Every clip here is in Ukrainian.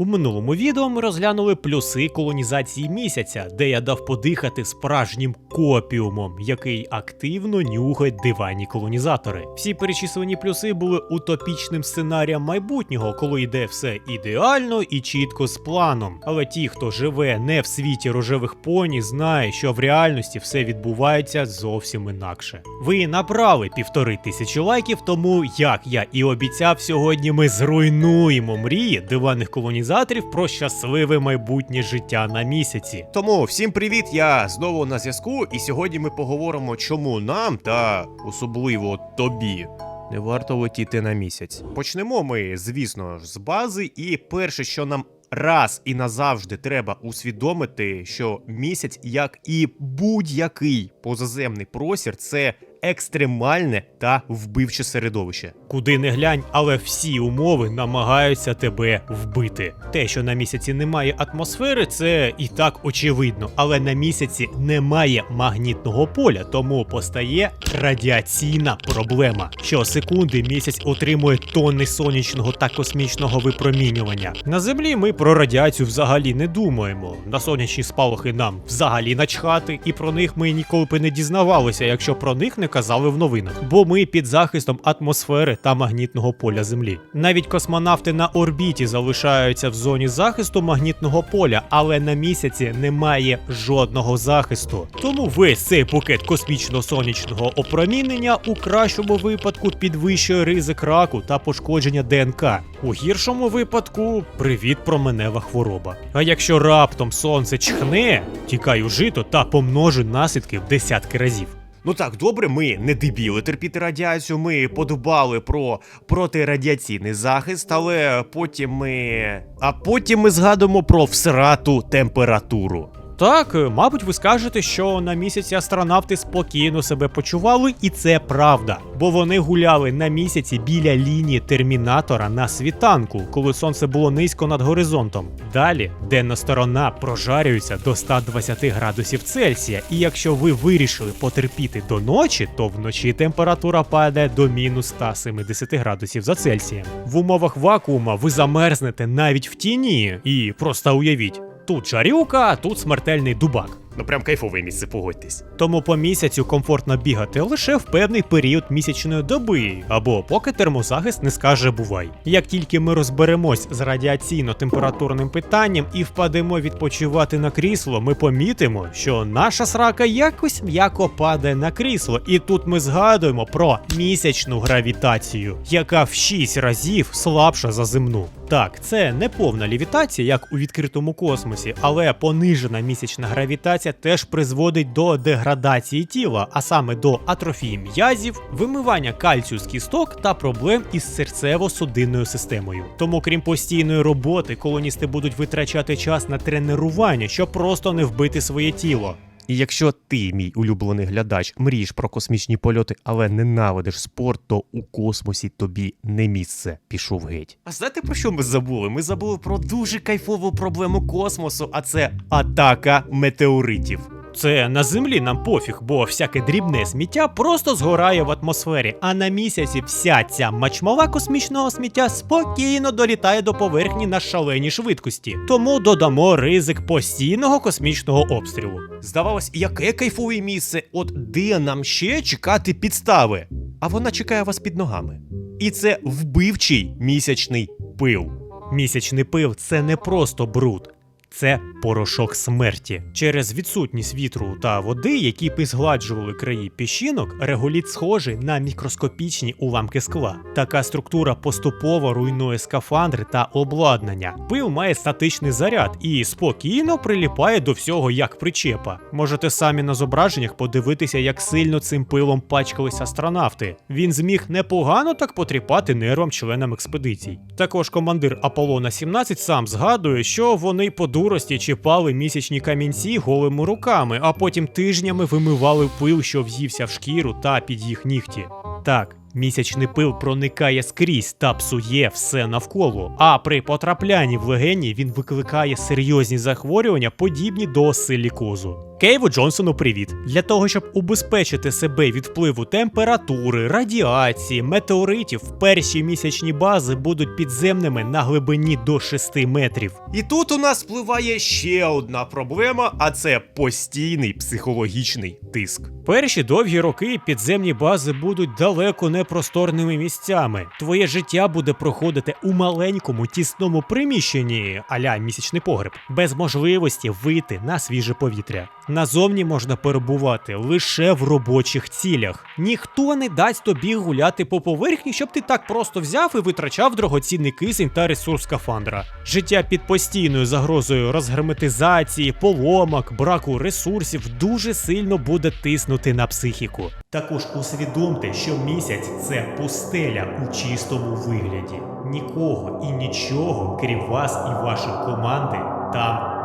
У минулому відео ми розглянули плюси колонізації місяця, де я дав подихати справжнім копіумом, який активно нюхають диванні колонізатори. Всі перечислені плюси були утопічним сценарієм майбутнього, коли йде все ідеально і чітко з планом. Але ті, хто живе не в світі рожевих поні, знає, що в реальності все відбувається зовсім інакше. Ви набрали півтори тисячі лайків, тому як я і обіцяв, сьогодні ми зруйнуємо мрії диванних колонізаторів про щасливе майбутнє життя на місяці. Тому всім привіт! Я знову на зв'язку, і сьогодні ми поговоримо, чому нам та особливо тобі. Не варто летіти на місяць. Почнемо ми, звісно ж, з бази, і перше, що нам раз і назавжди треба усвідомити, що місяць, як і будь-який позаземний простір, це екстремальне та вбивче середовище. Куди не глянь, але всі умови намагаються тебе вбити. Те, що на місяці немає атмосфери, це і так очевидно. Але на місяці немає магнітного поля, тому постає радіаційна проблема. Щосекунди місяць отримує тонни сонячного та космічного випромінювання. На землі ми про радіацію взагалі не думаємо. На сонячні спалахи нам взагалі начхати, і про них ми ніколи б не дізнавалися, якщо про них не казали в новинах. Бо ми під захистом атмосфери та магнітного поля Землі. Навіть космонавти на орбіті залишаються в зоні захисту магнітного поля, але на місяці немає жодного захисту. Тому весь цей букет космічно-сонячного опромінення у кращому випадку підвищує ризик раку та пошкодження ДНК. У гіршому випадку привіт променева хвороба. А якщо раптом сонце чхне, тікай у жито та помножуй наслідки в десятки разів. Ну так, добре, ми не дебіли терпіти радіацію. Ми подбали про протирадіаційний захист, але потім ми. А потім ми згадуємо про всрату температуру. Так, е, мабуть, ви скажете, що на місяці астронавти спокійно себе почували, і це правда. Бо вони гуляли на місяці біля лінії термінатора на світанку, коли сонце було низько над горизонтом. Далі денна сторона прожарюється до 120 градусів Цельсія, і якщо ви вирішили потерпіти до ночі, то вночі температура падає до мінус 170 градусів за Цельсієм. В умовах вакуума ви замерзнете навіть в тіні, і просто уявіть. Тут жарюка, а тут смертельний дубак. Ну прям кайфове місце, погодьтесь. Тому по місяцю комфортно бігати лише в певний період місячної доби, або поки термозахист не скаже бувай. Як тільки ми розберемось з радіаційно-температурним питанням і впадемо відпочивати на крісло, ми помітимо, що наша срака якось м'яко падає на крісло, і тут ми згадуємо про місячну гравітацію, яка в 6 разів слабша за земну. Так, це не повна лівітація, як у відкритому космосі, але понижена місячна гравітація теж призводить до деградації тіла, а саме до атрофії м'язів, вимивання кальцію з кісток та проблем із серцево-судинною системою. Тому, крім постійної роботи, колоністи будуть витрачати час на тренування, щоб просто не вбити своє тіло. І якщо ти, мій улюблений глядач, мрієш про космічні польоти, але ненавидиш спорт, то у космосі тобі не місце. Пішов геть. А знаєте про що ми забули? Ми забули про дуже кайфову проблему космосу, а це атака метеоритів. Це на землі нам пофіг, бо всяке дрібне сміття просто згорає в атмосфері, а на місяці вся ця мачмала космічного сміття спокійно долітає до поверхні на шаленій швидкості. Тому додамо ризик постійного космічного обстрілу. Здавалось, яке кайфове місце, от де нам ще чекати підстави? А вона чекає вас під ногами. І це вбивчий місячний пил. Місячний пил це не просто бруд. Це порошок смерті. Через відсутність вітру та води, які б згладжували краї піщинок, реголіт схожий на мікроскопічні уламки скла. Така структура поступово руйнує скафандри та обладнання. Пил має статичний заряд і спокійно приліпає до всього як причепа. Можете самі на зображеннях подивитися, як сильно цим пилом пачкались астронавти. Він зміг непогано так потріпати нервам членам експедицій. Також командир Аполлона 17 сам згадує, що вони по дурості чіпали місячні камінці голими руками, а потім тижнями вимивали пил, що взівся в шкіру та під їх нігті. Так, Місячний пил проникає скрізь та псує все навколо. А при потраплянні в легені він викликає серйозні захворювання, подібні до силікозу. Кейву Джонсону привіт. Для того, щоб убезпечити себе від впливу температури, радіації, метеоритів, перші місячні бази будуть підземними на глибині до 6 метрів. І тут у нас впливає ще одна проблема, а це постійний психологічний тиск. Перші довгі роки підземні бази будуть далеко не просторними місцями. Твоє життя буде проходити у маленькому тісному приміщенні, аля місячний погреб, без можливості вийти на свіже повітря. Назовні можна перебувати лише в робочих цілях. Ніхто не дасть тобі гуляти по поверхні, щоб ти так просто взяв і витрачав дорогоцінний кисень та ресурс скафандра. Життя під постійною загрозою розгерметизації, поломок, браку ресурсів дуже сильно буде тиснути на психіку. Також усвідомте, що місяць це пустеля у чистому вигляді. Нікого і нічого, крім вас і вашої команди, там.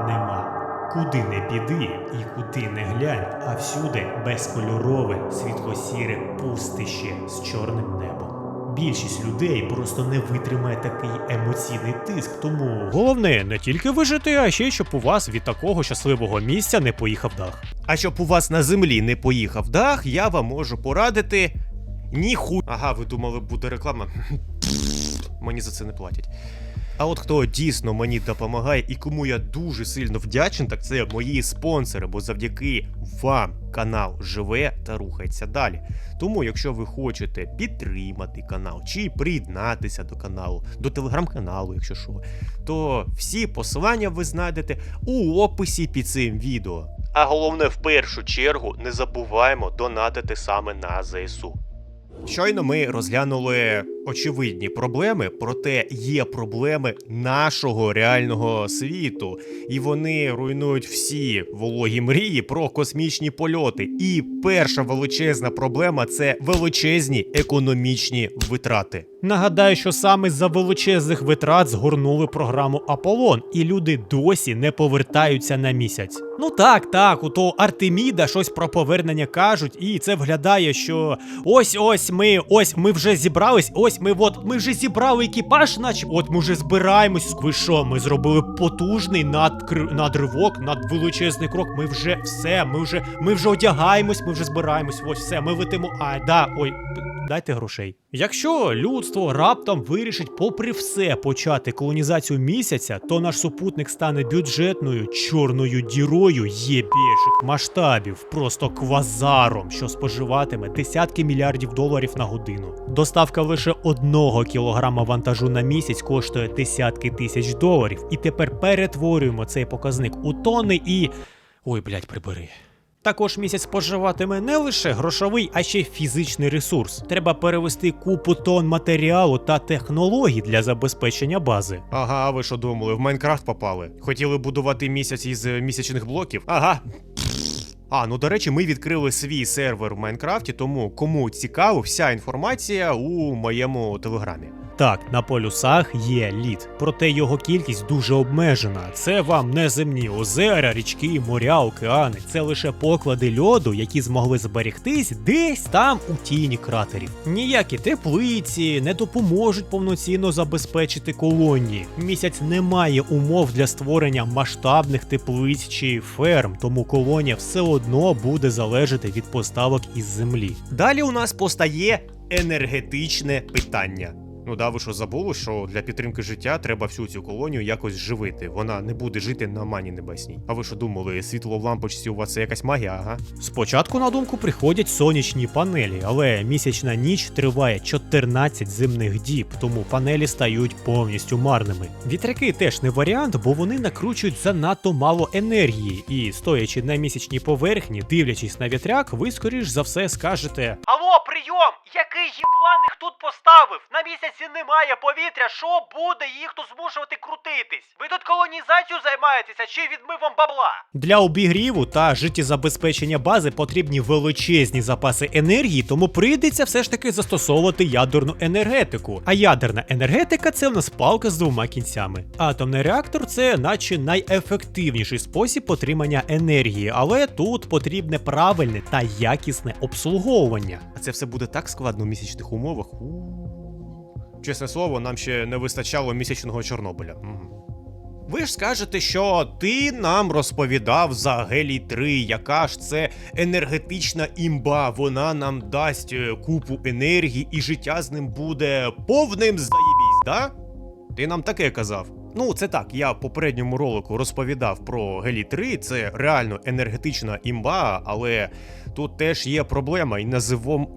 Куди не піди і куди не глянь, а всюди безкольорове, світло-сіре пустище з чорним небом. Більшість людей просто не витримає такий емоційний тиск, тому головне не тільки вижити, а ще й щоб у вас від такого щасливого місця не поїхав дах. А щоб у вас на землі не поїхав дах, я вам можу порадити. Ніху. Ага, ви думали, буде реклама. Мені за це не платять. А от хто дійсно мені допомагає і кому я дуже сильно вдячний, так це мої спонсори, бо завдяки вам канал живе та рухається далі. Тому, якщо ви хочете підтримати канал чи приєднатися до каналу, до телеграм-каналу, якщо що, то всі посилання ви знайдете у описі під цим відео. А головне, в першу чергу, не забуваємо донатити саме на ЗСУ. Щойно ми розглянули очевидні проблеми, проте є проблеми нашого реального світу, і вони руйнують всі вологі мрії про космічні польоти. І перша величезна проблема це величезні економічні витрати. Нагадаю, що саме за величезних витрат згорнули програму Аполлон, і люди досі не повертаються на місяць. Ну так, так, у того Артеміда щось про повернення кажуть, і це виглядає, що ось ось ми, ось ми вже зібрались, ось ми от ми вже зібрали екіпаж, наче от ми вже збираємось. Ви що, ми зробили потужний надкр... надривок, надвеличезний крок. Ми вже все, ми вже ми вже одягаємось, ми вже збираємось. Ось все, ми летимо. А, да, ой. Дайте грошей. Якщо людство раптом вирішить, попри все, почати колонізацію місяця, то наш супутник стане бюджетною чорною дірою єбейших масштабів, просто квазаром, що споживатиме десятки мільярдів доларів на годину. Доставка лише одного кілограма вантажу на місяць коштує десятки тисяч доларів. І тепер перетворюємо цей показник у тони і. Ой, блядь, прибери. Також місяць споживатиме не лише грошовий, а ще фізичний ресурс. Треба перевести купу тонн матеріалу та технологій для забезпечення бази. Ага, ви що думали, в Майнкрафт попали? Хотіли будувати місяць із е, місячних блоків? Ага. А, ну до речі, ми відкрили свій сервер в Майнкрафті, тому кому цікаво, вся інформація у моєму телеграмі. Так, на полюсах є лід, проте його кількість дуже обмежена. Це вам не земні озера, річки, моря, океани. Це лише поклади льоду, які змогли зберегтись десь там у тіні кратерів. Ніякі теплиці не допоможуть повноцінно забезпечити колонії. Місяць не має умов для створення масштабних теплиць чи ферм, тому колонія все одно буде залежати від поставок із землі. Далі у нас постає енергетичне питання. Ну да, ви що забули, що для підтримки життя треба всю цю колонію якось живити. Вона не буде жити на мані небесній. А ви що думали, світло в лампочці у вас це якась магія, ага? Спочатку на думку приходять сонячні панелі, але місячна ніч триває 14 земних діб, тому панелі стають повністю марними. Вітряки теж не варіант, бо вони накручують занадто мало енергії, і стоячи на місячній поверхні, дивлячись на вітряк, ви скоріш за все скажете: Алло, прийом! Який їблан їх тут поставив? На місяці немає повітря. Що буде їх тут змушувати крутитись? Ви тут колонізацію займаєтеся чи відмивом бабла? Для обігріву та життєзабезпечення бази потрібні величезні запаси енергії, тому прийдеться все ж таки застосовувати ядерну енергетику. А ядерна енергетика це в нас палка з двома кінцями. Атомний реактор це наче найефективніший спосіб отримання енергії, але тут потрібне правильне та якісне обслуговування. А це все буде так складно в місячних умовах. Чесне слово, нам ще не вистачало місячного Чорнобиля. Ви ж скажете, що ти нам розповідав за Гелій 3, яка ж це енергетична імба, вона нам дасть е, купу енергії і життя з ним буде повним заєбісь, да? Ти нам таке казав. Ну, це так, я в попередньому ролику розповідав про Гелі 3, це реально енергетична імба, але тут теж є проблема, і називом.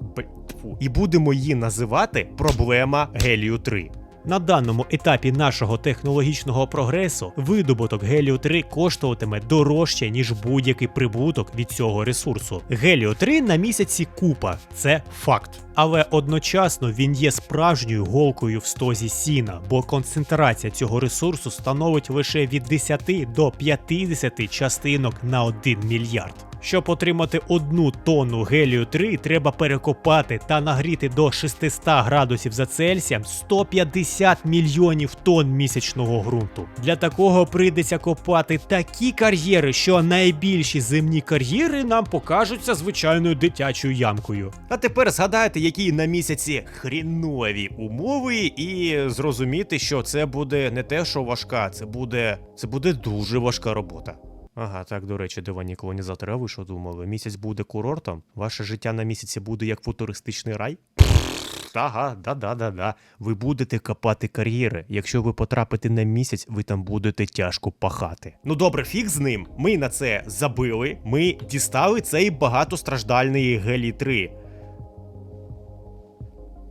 І будемо її називати проблема Гелію 3. На даному етапі нашого технологічного прогресу видобуток гелію 3 коштуватиме дорожче, ніж будь-який прибуток від цього ресурсу. Гелію 3 на місяці купа, це факт. Але одночасно він є справжньою голкою в стозі сіна, бо концентрація цього ресурсу становить лише від 10 до 50 частинок на 1 мільярд. Щоб отримати одну тонну гелію 3, треба перекопати та нагріти до 600 градусів за Цельсієм 150 мільйонів тонн місячного ґрунту. Для такого прийдеться копати такі кар'єри, що найбільші земні кар'єри нам покажуться звичайною дитячою ямкою. А тепер згадайте, які на місяці хрінові умови, і зрозуміти, що це буде не те, що важка, це буде. це буде дуже важка робота. Ага, так, до речі, дивані колонізатори, а ви що думали? Місяць буде курортом? Ваше життя на місяці буде як футуристичний рай? Ага, да-да-да-да. Ви будете копати кар'єри. Якщо ви потрапите на місяць, ви там будете тяжко пахати. Ну добре, фіг з ним. Ми на це забили. Ми дістали цей багатостраждальний гелій 3.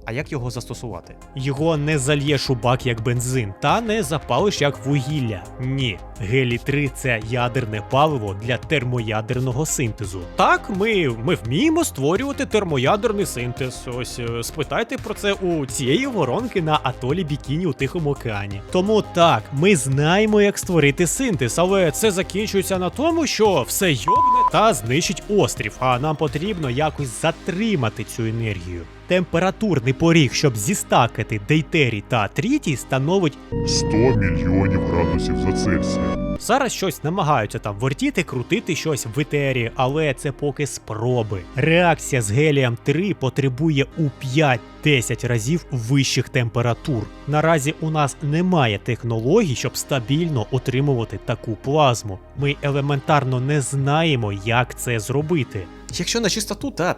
А як його застосувати? Його не зальєш у бак як бензин, та не запалиш як вугілля. Ні, гелій 3 це ядерне паливо для термоядерного синтезу. Так, ми, ми вміємо створювати термоядерний синтез. Ось е, спитайте про це у цієї воронки на атолі Бікіні у Тихому океані. Тому так, ми знаємо, як створити синтез, але це закінчується на тому, що все йобне та знищить острів. А нам потрібно якось затримати цю енергію. Температурний поріг, щоб зістакати дейтерій та трітій, становить 100 мільйонів градусів за Цельсієм. Зараз щось намагаються там вертіти, крутити щось в етері, але це поки спроби. Реакція з гелієм 3 потребує у 5-10 разів вищих температур. Наразі у нас немає технологій, щоб стабільно отримувати таку плазму. Ми елементарно не знаємо, як це зробити. Якщо на чистоту, та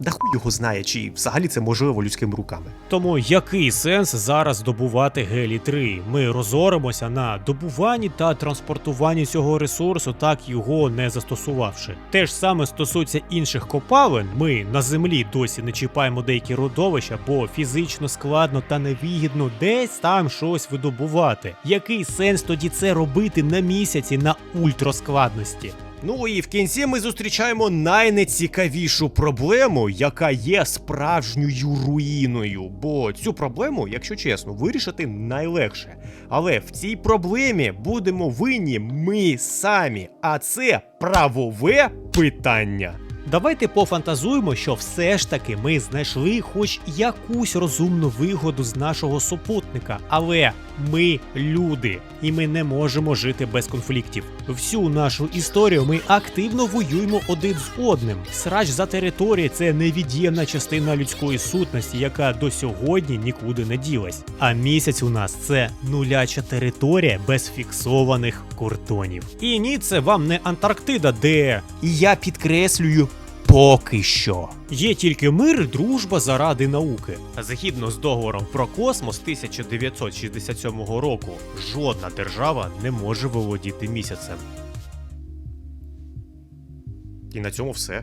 да хуй його знає, чи взагалі це можливо людськими руками. Тому який сенс зараз добувати гелій 3? Ми розоримося на добуванні та транспортуванні цього ресурсу, так його не застосувавши. Те ж саме стосується інших копалин. Ми на землі досі не чіпаємо деякі родовища, бо фізично складно та невигідно десь там щось видобувати. Який сенс тоді це робити на місяці на ультраскладності? Ну і в кінці ми зустрічаємо найнецікавішу проблему, яка є справжньою руїною. Бо цю проблему, якщо чесно, вирішити найлегше. Але в цій проблемі будемо винні ми самі, а це правове питання. Давайте пофантазуємо, що все ж таки ми знайшли хоч якусь розумну вигоду з нашого супутника, але ми люди, і ми не можемо жити без конфліктів. Всю нашу історію ми активно воюємо один з одним. Срач за території це невід'ємна частина людської сутності, яка до сьогодні нікуди не ділась. А місяць у нас це нуляча територія без фіксованих кордонів. І ні, це вам не Антарктида, де я підкреслюю поки що. Є тільки мир і дружба заради науки. Згідно з договором про космос 1967 року, жодна держава не може володіти місяцем. І на цьому все.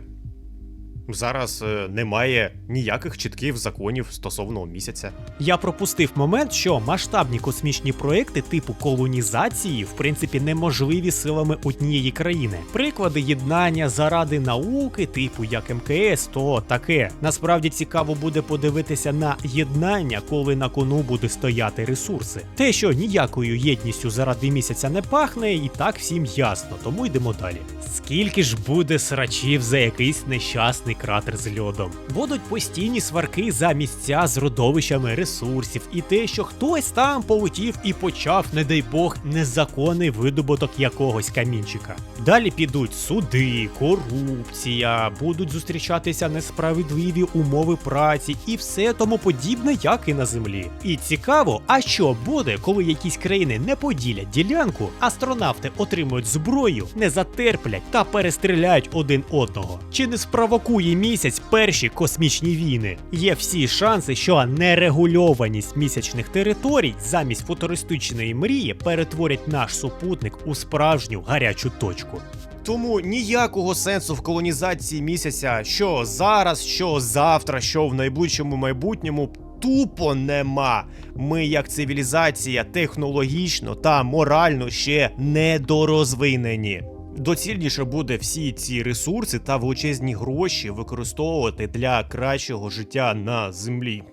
Зараз е, немає ніяких чітких законів стосовно місяця. Я пропустив момент, що масштабні космічні проекти типу колонізації в принципі неможливі силами однієї країни. Приклади єднання заради науки, типу як МКС, то таке. Насправді цікаво буде подивитися на єднання, коли на кону буде стояти ресурси. Те, що ніякою єдністю заради місяця не пахне, і так всім ясно, тому йдемо далі. Скільки ж буде срачів за якийсь нещасний величезний кратер з льодом. Будуть постійні сварки за місця з родовищами ресурсів, і те, що хтось там полетів і почав, не дай Бог, незаконний видобуток якогось камінчика. Далі підуть суди, корупція, будуть зустрічатися несправедливі умови праці і все тому подібне, як і на землі. І цікаво, а що буде, коли якісь країни не поділять ділянку, астронавти отримують зброю, не затерплять та перестріляють один одного. Чи не спровокує місяць перші космічні війни? Є всі шанси, що нерегульованість місячних територій замість футуристичної мрії перетворять наш супутник у справжню гарячу точку. Тому ніякого сенсу в колонізації місяця, що зараз, що завтра, що в найближчому майбутньому. Тупо нема. Ми, як цивілізація, технологічно та морально ще недорозвинені. Доцільніше буде всі ці ресурси та величезні гроші використовувати для кращого життя на землі.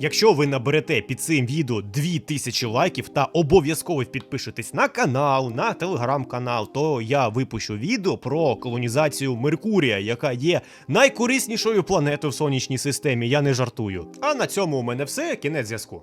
Якщо ви наберете під цим відео 2000 лайків та обов'язково підпишетесь на канал, на телеграм-канал, то я випущу відео про колонізацію Меркурія, яка є найкориснішою планетою в сонячній системі. Я не жартую. А на цьому у мене все. Кінець зв'язку.